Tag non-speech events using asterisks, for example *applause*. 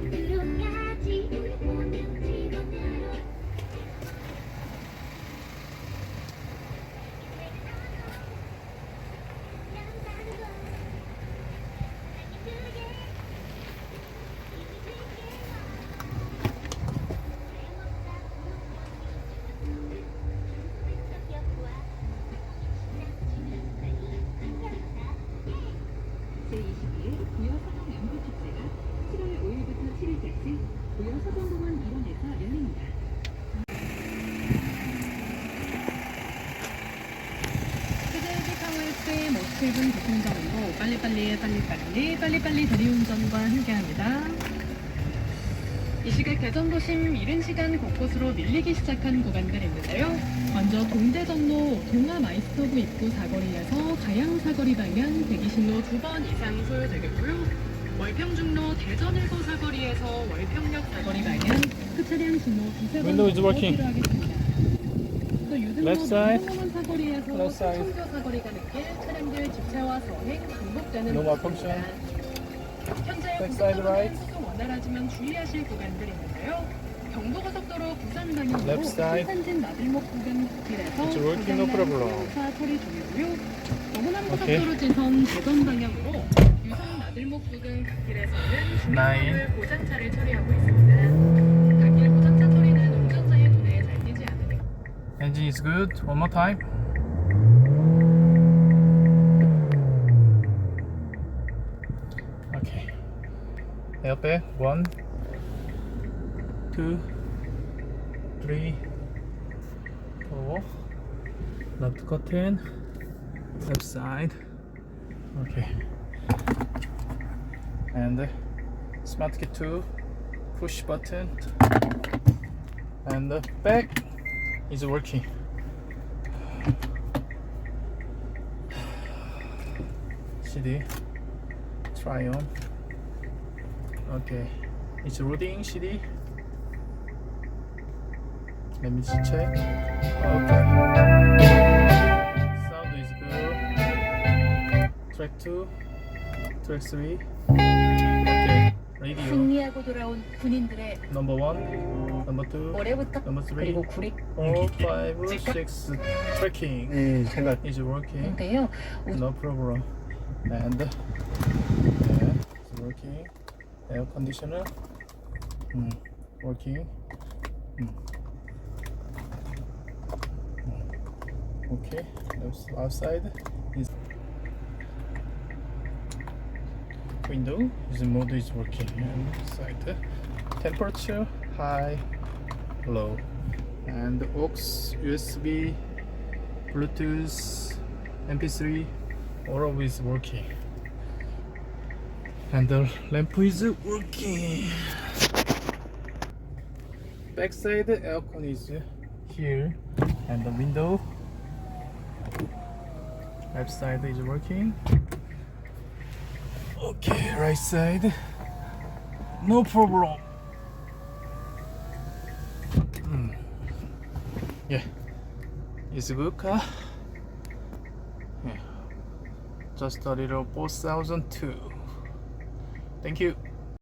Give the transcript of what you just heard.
thank you. 27분 교통정보 빨리빨리 빨리빨리 빨리빨리 대리운전과 함께합니다. 이 시각 대전 도심 이른 시간 곳곳으로 밀리기 시작한 구간들 있는데요. 먼저 동대전로 동아마이스터브 입구 사거리에서 가양 사거리 방향 대기신호 두번 이상 소요되겠고요. 월평중로 대전 일고 사거리에서 월평역 사거리 방향 그 차량 신호 두세 번 정도. 필요하겠습니다. 또 유등로 Left side. 남성원 사거리에서 Left side. 청교 사거리 가는 길 차량들 집체와 서행 반복되는 No 모습입니다. malfunction. 현재 Back side right. 고속도로는 원활하지만 주의하실 구간들이 있는데요. 경부고속도로 부산 방향으로 Left side. 신산진 나들목 부근 길에서 It's working, no problem. 차 처리 중이고요. 영문암 Okay. 고속도로 지선 대전 방향으로 유성 나들목 갓길에서는 Nine. 중간고를 고장차를 처리하고 있습니다. 갓길 고장차 처리는 운전자의 눈에 잘 띄지 않으니 Engine is good. One more time. Airbag. One, two, three, four. Left curtain. Left side. Okay. And uh, smart key two. Push button. And the back is working. *sighs* CD try on. Okay, it's loading CD. Let me just check. Okay, sound is good. Track two, track three. Okay, radio 승리하고 돌아온 군인들의 number one, number two, 올해부터 number three. 그리고 구리 Four, five, six. Tracking 네, 생각 is working. 인데요. No problem. And yeah, it's working. Air conditioner. Mm, working. Mm. Mm. Okay. Outs- Outside is window is mode is working. And side temperature high, low, and aux USB, Bluetooth, MP3 all of is working and the lamp is working. Backside aircon is here. And the window. Left side is working. Okay right side. No problem. Hmm. yeah. It's good car yeah. Just a little 4002 thank you